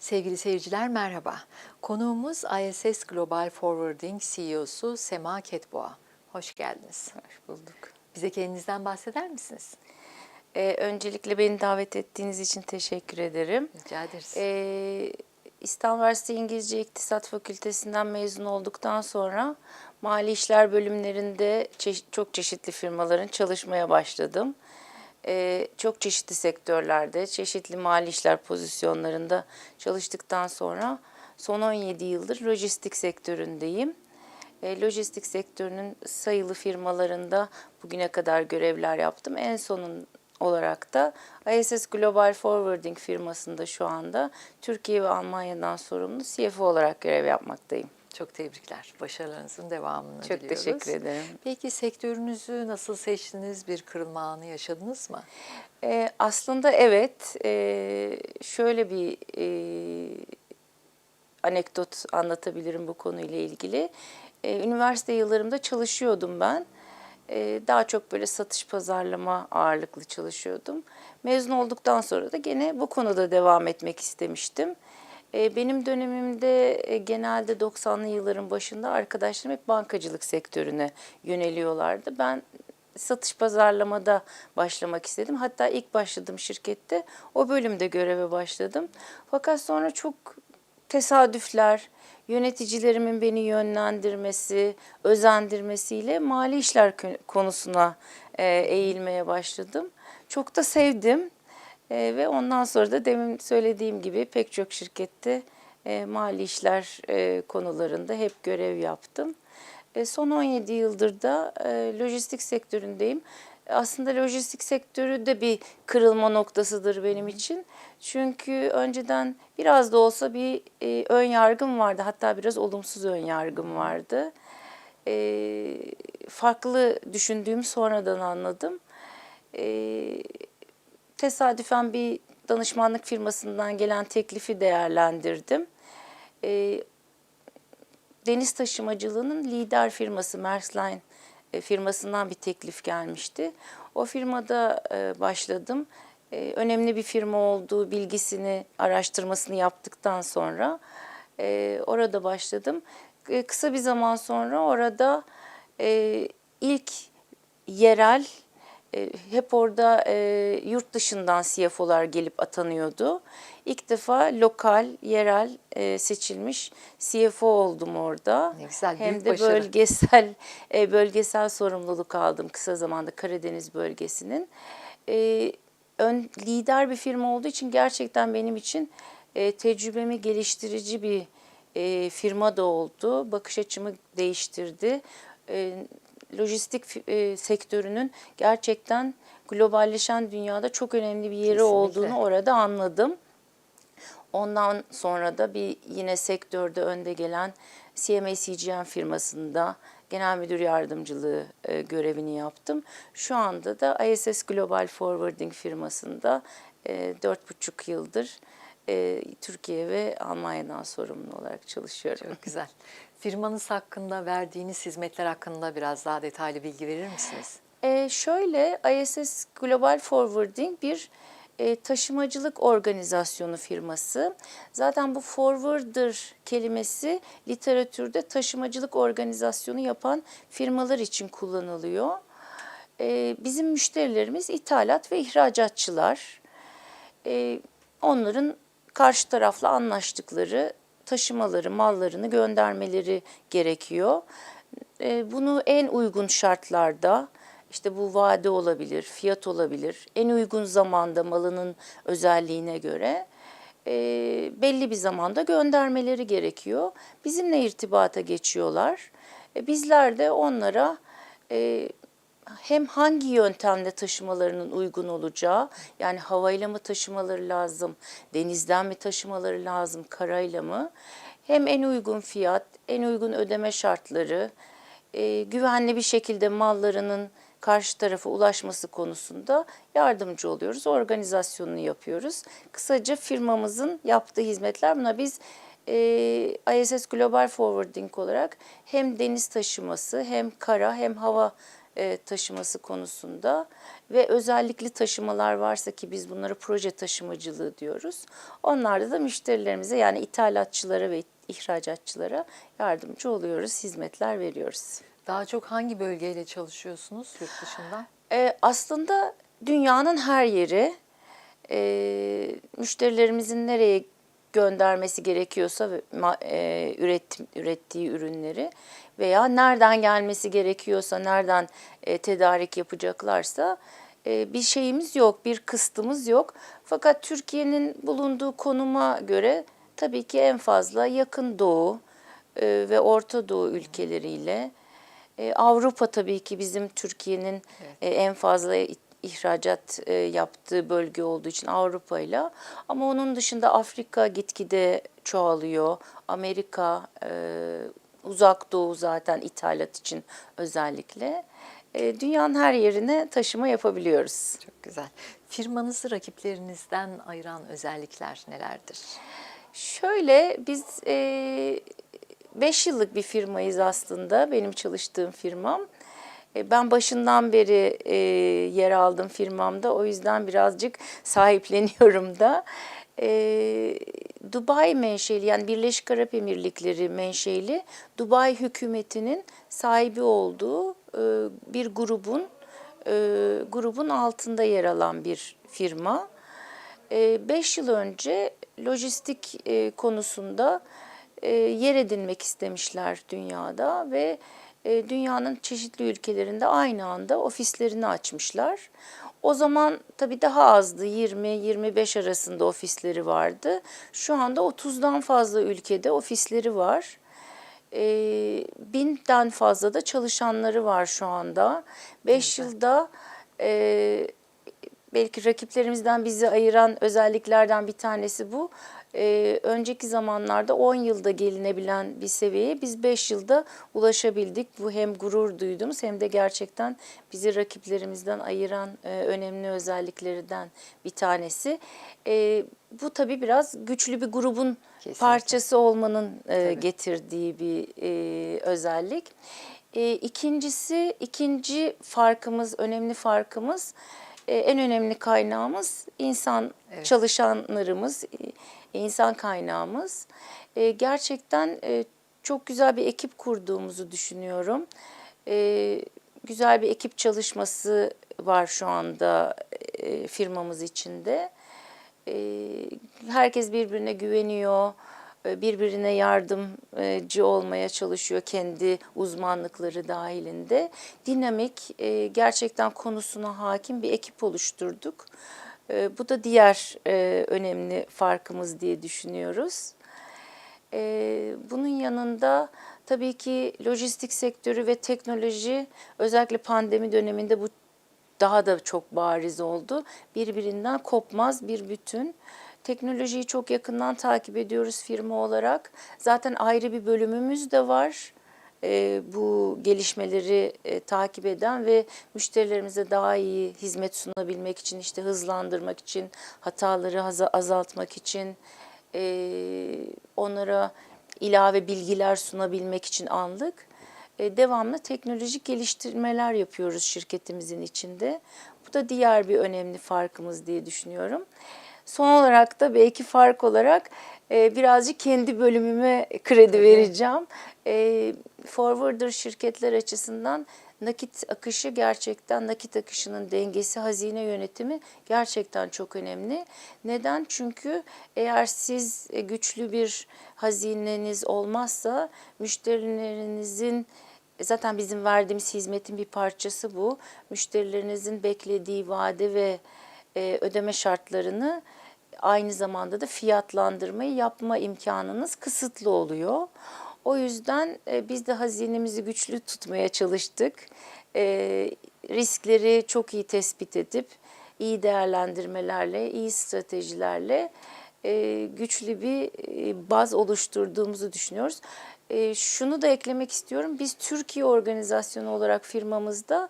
Sevgili seyirciler merhaba. Konuğumuz ISS Global Forwarding CEO'su Sema Ketboğa. Hoş geldiniz. Hoş bulduk. Bize kendinizden bahseder misiniz? Ee, öncelikle beni davet ettiğiniz için teşekkür ederim. Rica ederiz. Ee, İstanbul Üniversitesi İngilizce İktisat Fakültesinden mezun olduktan sonra mali işler bölümlerinde çeşit- çok çeşitli firmaların çalışmaya başladım. Ee, çok çeşitli sektörlerde, çeşitli mali işler pozisyonlarında çalıştıktan sonra son 17 yıldır lojistik sektöründeyim. E, lojistik sektörünün sayılı firmalarında bugüne kadar görevler yaptım. En sonun olarak da ISS Global Forwarding firmasında şu anda Türkiye ve Almanya'dan sorumlu CFO olarak görev yapmaktayım. Çok tebrikler. Başarılarınızın devamını Çok diliyoruz. teşekkür ederim. Peki sektörünüzü nasıl seçtiniz? Bir kırılma anı yaşadınız mı? E, aslında evet, e, şöyle bir e, anekdot anlatabilirim bu konuyla ilgili. E, üniversite yıllarımda çalışıyordum ben. E, daha çok böyle satış pazarlama ağırlıklı çalışıyordum. Mezun olduktan sonra da gene bu konuda devam etmek istemiştim. E, benim dönemimde e, genelde 90'lı yılların başında arkadaşlarım hep bankacılık sektörüne yöneliyorlardı. Ben satış pazarlamada başlamak istedim. Hatta ilk başladığım şirkette o bölümde göreve başladım. Fakat sonra çok tesadüfler, yöneticilerimin beni yönlendirmesi, özendirmesiyle mali işler konusuna e, eğilmeye başladım. Çok da sevdim E, ve ondan sonra da demin söylediğim gibi pek çok şirkette e, mali işler e, konularında hep görev yaptım. E, son 17 yıldır da e, lojistik sektöründeyim. Aslında lojistik sektörü de bir kırılma noktasıdır benim için. Çünkü önceden biraz da olsa bir e, ön yargım vardı. Hatta biraz olumsuz ön yargım vardı. E, farklı düşündüğüm sonradan anladım. E, tesadüfen bir danışmanlık firmasından gelen teklifi değerlendirdim. E, deniz taşımacılığının lider firması Maersk Line e, firmasından bir teklif gelmişti. O firmada e, başladım. E, Önemli bir firma olduğu bilgisini, araştırmasını yaptıktan sonra e, orada başladım. E, Kısa bir zaman sonra orada e, ilk yerel e, hep orada e, yurt dışından CFO'lar gelip atanıyordu. İlk defa lokal, yerel e, seçilmiş CFO oldum orada. Ne güzel, Hem büyük de başarı. bölgesel e, bölgesel sorumluluk aldım kısa zamanda Karadeniz bölgesinin. E, ön lider bir firma olduğu için gerçekten benim için e, tecrübemi geliştirici bir e, firma da oldu. Bakış açımı değiştirdi. E, lojistik e, sektörünün gerçekten globalleşen dünyada çok önemli bir yeri Kesinlikle. olduğunu orada anladım. Ondan sonra da bir yine sektörde önde gelen CMA CGM firmasında genel müdür yardımcılığı e, görevini yaptım. Şu anda da ISS Global Forwarding firmasında e, dört buçuk yıldır e, Türkiye ve Almanya'dan sorumlu olarak çalışıyorum. Çok güzel. Firmanız hakkında, verdiğiniz hizmetler hakkında biraz daha detaylı bilgi verir misiniz? E, şöyle ISS Global Forwarding bir e, taşımacılık organizasyonu firması. Zaten bu forwarder kelimesi literatürde taşımacılık organizasyonu yapan firmalar için kullanılıyor. E, bizim müşterilerimiz ithalat ve ihracatçılar. E, onların karşı tarafla anlaştıkları taşımaları, mallarını göndermeleri gerekiyor. E, bunu en uygun şartlarda, işte bu vade olabilir, fiyat olabilir, en uygun zamanda malının özelliğine göre e, belli bir zamanda göndermeleri gerekiyor. Bizimle irtibata geçiyorlar. E, bizler de onlara e, hem hangi yöntemle taşımalarının uygun olacağı, yani havayla mı taşımaları lazım, denizden mi taşımaları lazım, karayla mı? Hem en uygun fiyat, en uygun ödeme şartları, e, güvenli bir şekilde mallarının karşı tarafa ulaşması konusunda yardımcı oluyoruz. Organizasyonunu yapıyoruz. Kısaca firmamızın yaptığı hizmetler buna biz e, ISS Global Forwarding olarak hem deniz taşıması hem kara hem hava e, taşıması konusunda ve özellikli taşımalar varsa ki biz bunlara proje taşımacılığı diyoruz. Onlarda da müşterilerimize yani ithalatçılara ve ihracatçılara yardımcı oluyoruz, hizmetler veriyoruz. Daha çok hangi bölgeyle çalışıyorsunuz yurt dışından? E, aslında dünyanın her yeri e, müşterilerimizin nereye göndermesi gerekiyorsa e, üret, ürettiği ürünleri veya nereden gelmesi gerekiyorsa, nereden e, tedarik yapacaklarsa e, bir şeyimiz yok, bir kıstımız yok. Fakat Türkiye'nin bulunduğu konuma göre tabii ki en fazla yakın doğu e, ve Orta Doğu ülkeleriyle e, Avrupa tabii ki bizim Türkiye'nin e, en fazla ihracat e, yaptığı bölge olduğu için Avrupa'yla ama onun dışında Afrika gitgide çoğalıyor. Amerika, e, Uzak Doğu zaten ithalat için özellikle. E, Dünyanın her yerine taşıma yapabiliyoruz. Çok güzel. Firmanızı rakiplerinizden ayıran özellikler nelerdir? Şöyle biz 5 yıllık bir firmayız aslında benim çalıştığım firmam. E, Ben başından beri e, yer aldım firmamda o yüzden birazcık sahipleniyorum da. E, Dubai menşeli yani Birleşik Arap Emirlikleri menşeli Dubai hükümetinin sahibi olduğu bir grubun grubun altında yer alan bir firma. 5 yıl önce lojistik konusunda yer edinmek istemişler dünyada ve dünyanın çeşitli ülkelerinde aynı anda ofislerini açmışlar. O zaman tabii daha azdı 20-25 arasında ofisleri vardı. Şu anda 30'dan fazla ülkede ofisleri var. E, binden fazla da çalışanları var şu anda. 5 yılda e, belki rakiplerimizden bizi ayıran özelliklerden bir tanesi bu. Ee, önceki zamanlarda 10 yılda gelinebilen bir seviyeye biz 5 yılda ulaşabildik. Bu hem gurur duyduğumuz hem de gerçekten bizi rakiplerimizden ayıran e, önemli özelliklerden bir tanesi. E, bu tabii biraz güçlü bir grubun Kesinlikle. parçası olmanın e, getirdiği bir e, özellik. E, ikincisi, ikinci farkımız, önemli farkımız, en önemli kaynağımız insan Evet. çalışanlarımız, e, insan kaynağımız. E, gerçekten e, çok güzel bir ekip kurduğumuzu düşünüyorum. E, güzel bir ekip çalışması var şu anda e, firmamız içinde. Herkes birbirine güveniyor, birbirine yardımcı olmaya çalışıyor kendi uzmanlıkları dahilinde. Dinamik, e, gerçekten konusuna hakim bir ekip oluşturduk. E, Bu da diğer e, önemli farkımız diye düşünüyoruz. Bunun yanında tabii ki lojistik sektörü ve teknoloji özellikle pandemi döneminde bu daha da çok bariz oldu. Birbirinden kopmaz bir bütün. Teknolojiyi çok yakından takip ediyoruz firma olarak. Zaten ayrı bir bölümümüz de var. Ee, bu gelişmeleri e, takip eden ve müşterilerimize daha iyi hizmet sunabilmek için, işte hızlandırmak için, hataları azaltmak için, e, onlara ilave bilgiler sunabilmek için anlık e, devamlı teknolojik geliştirmeler yapıyoruz şirketimizin içinde. Bu da diğer bir önemli farkımız diye düşünüyorum. Son olarak da belki fark olarak e, birazcık kendi bölümüme kredi vereceğim. E, forwarder şirketler açısından nakit akışı gerçekten nakit akışının dengesi, hazine yönetimi gerçekten çok önemli. Neden? Çünkü eğer siz e, güçlü bir hazineniz olmazsa müşterilerinizin e, Zaten bizim verdiğimiz hizmetin bir parçası bu. Müşterilerinizin beklediği vade ve e, ödeme şartlarını aynı zamanda da fiyatlandırmayı yapma imkanınız kısıtlı oluyor. O yüzden e, biz de hazinemizi güçlü tutmaya çalıştık. E, riskleri çok iyi tespit edip iyi değerlendirmelerle, iyi stratejilerle güçlü bir baz oluşturduğumuzu düşünüyoruz. Şunu da eklemek istiyorum. Biz Türkiye organizasyonu olarak firmamızda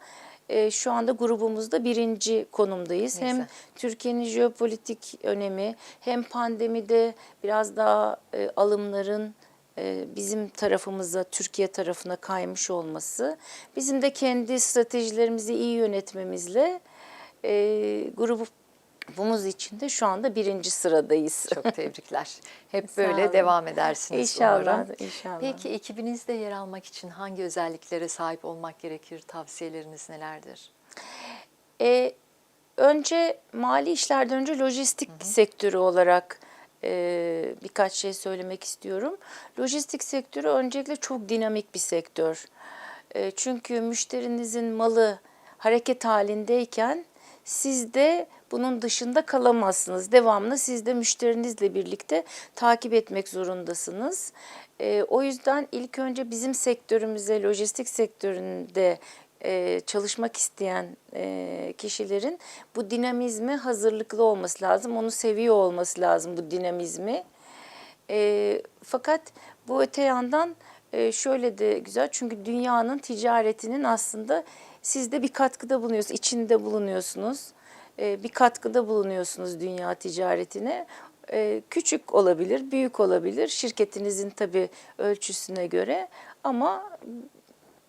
e, şu anda grubumuzda birinci konumdayız. Ne hem güzel. Türkiye'nin jeopolitik önemi hem pandemide biraz daha e, alımların e, bizim tarafımıza, Türkiye tarafına kaymış olması, bizim de kendi stratejilerimizi iyi yönetmemizle e, grubumuz içinde şu anda birinci sıradayız. Çok tebrikler. Hep böyle devam edersiniz İnşallah, umarım. inşallah. Peki ekibinizde yer almak için hangi özelliklere sahip olmak gerekir? Tavsiyeleriniz nelerdir? E, önce mali işlerden önce lojistik sektörü olarak e, birkaç şey söylemek istiyorum. Lojistik sektörü öncelikle çok dinamik bir sektör. E, çünkü müşterinizin malı hareket halindeyken siz de bunun dışında kalamazsınız. Devamlı siz de müşterinizle birlikte takip etmek zorundasınız. E, o yüzden ilk önce bizim sektörümüze, lojistik sektöründe e, çalışmak isteyen e, kişilerin bu dinamizme hazırlıklı olması lazım. Onu seviyor olması lazım bu dinamizmi. E, fakat bu öte yandan e, şöyle de güzel çünkü dünyanın ticaretinin aslında siz de bir katkıda bulunuyorsunuz, içinde bulunuyorsunuz. E, bir katkıda bulunuyorsunuz dünya ticaretine. E, küçük olabilir, büyük olabilir şirketinizin tabii ölçüsüne göre ama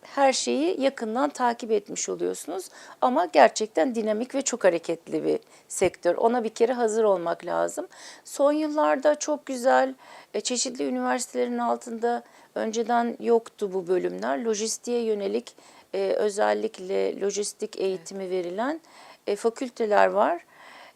her şeyi yakından takip etmiş oluyorsunuz. Ama gerçekten dinamik ve çok hareketli bir sektör. Ona bir kere hazır olmak lazım. Son yıllarda çok güzel e, çeşitli üniversitelerin altında önceden yoktu bu bölümler. Lojistiğe yönelik e, özellikle lojistik eğitimi verilen e, fakülteler var.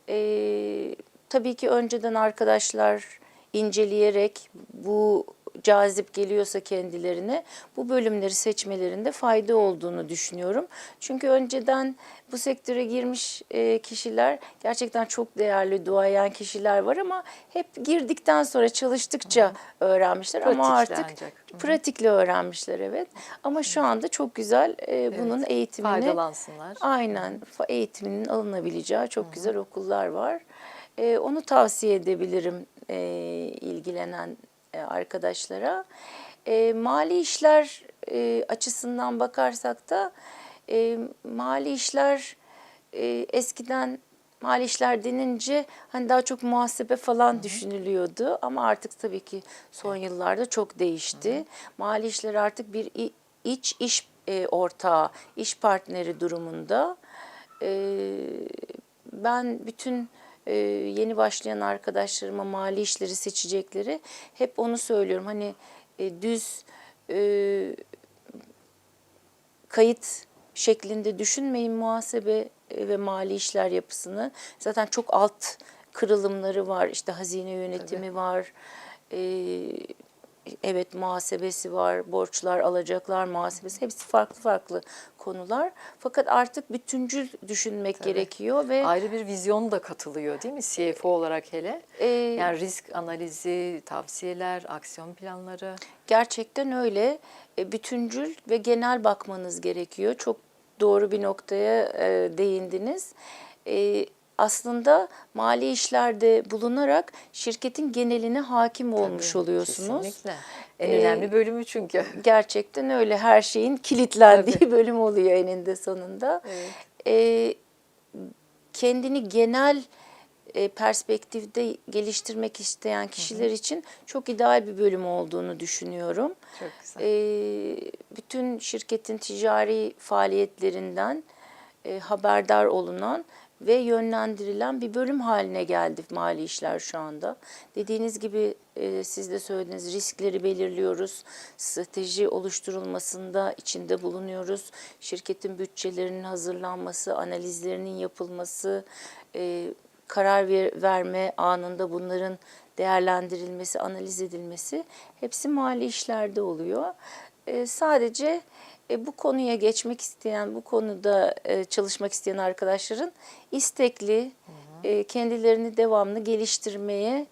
E, tabii ki önceden arkadaşlar inceleyerek bu cazip geliyorsa kendilerine bu bölümleri seçmelerinde fayda olduğunu düşünüyorum. Çünkü önceden bu sektöre girmiş e, kişiler gerçekten çok değerli duayen kişiler var ama hep girdikten sonra çalıştıkça öğrenmişler ama Pratikle artık ancak. Hı pratikle öğrenmişler evet. Ama şu anda çok güzel e, bunun Evet, eğitimini Faydalansınlar. Aynen eğitiminin alınabileceği çok güzel okullar var. Ee, onu tavsiye edebilirim e, ilgilenen e, arkadaşlara. E, mali işler e, açısından bakarsak da e, mali işler e, eskiden mali işler denince hani daha çok muhasebe falan düşünülüyordu ama artık tabii ki son yıllarda çok değişti. Mali işler artık bir iç iş e, ortağı, iş partneri durumunda. E, ben bütün e, yeni başlayan arkadaşlarıma mali işleri seçecekleri hep onu söylüyorum. Hani e, düz e, kayıt şeklinde düşünmeyin muhasebe ve mali işler yapısını. Zaten çok alt kırılımları var. İşte hazine yönetimi var. E, evet muhasebesi var, borçlar, alacaklar muhasebesi hepsi farklı farklı konular. Fakat artık bütüncül düşünmek gerekiyor ve Ayrı bir vizyon da katılıyor değil mi CFO olarak hele? e, Yani risk analizi, tavsiyeler, aksiyon planları. Gerçekten öyle. E, Bütüncül ve genel bakmanız gerekiyor. Çok doğru bir noktaya e, değindiniz. E, aslında mali işlerde bulunarak şirketin geneline hakim olmuş Tabii, oluyorsunuz. Kesinlikle. En Ee, önemli bölümü çünkü. Gerçekten öyle. Her şeyin kilitlendiği bölüm oluyor eninde sonunda. Evet. E, kendini genel e, perspektifte geliştirmek isteyen kişiler için çok ideal bir bölüm olduğunu düşünüyorum. Çok güzel. E, bütün şirketin ticari faaliyetlerinden e, haberdar olunan ve yönlendirilen bir bölüm haline geldi mali işler şu anda. Dediğiniz gibi e, siz de söylediğiniz riskleri belirliyoruz. Strateji oluşturulmasında içinde bulunuyoruz. Şirketin bütçelerinin hazırlanması, analizlerinin yapılması, e, karar ver- verme anında bunların değerlendirilmesi, analiz edilmesi hepsi mali işlerde oluyor. E, sadece e, bu konuya geçmek isteyen, bu konuda e, çalışmak isteyen arkadaşların istekli, e, kendilerini devamlı geliştirmeye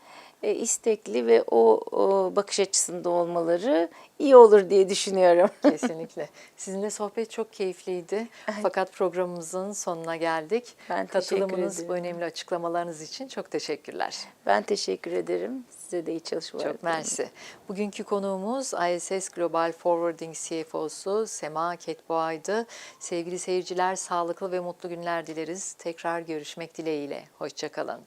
e, istekli ve o, o bakış açısında olmaları iyi olur diye düşünüyorum. Kesinlikle. Sizinle sohbet çok keyifliydi. Fakat programımızın sonuna geldik. Ben Katılımınız, bu ederim. önemli açıklamalarınız için çok teşekkürler. Ben teşekkür ederim. Size de iyi çalışmalar. Çok dilerim. mersi. Bugünkü konuğumuz ISS Global Forwarding CFO'su Sema Ketboğa'ydı. Sevgili seyirciler, sağlıklı ve mutlu günler dileriz. Tekrar görüşmek dileğiyle. Hoşçakalın.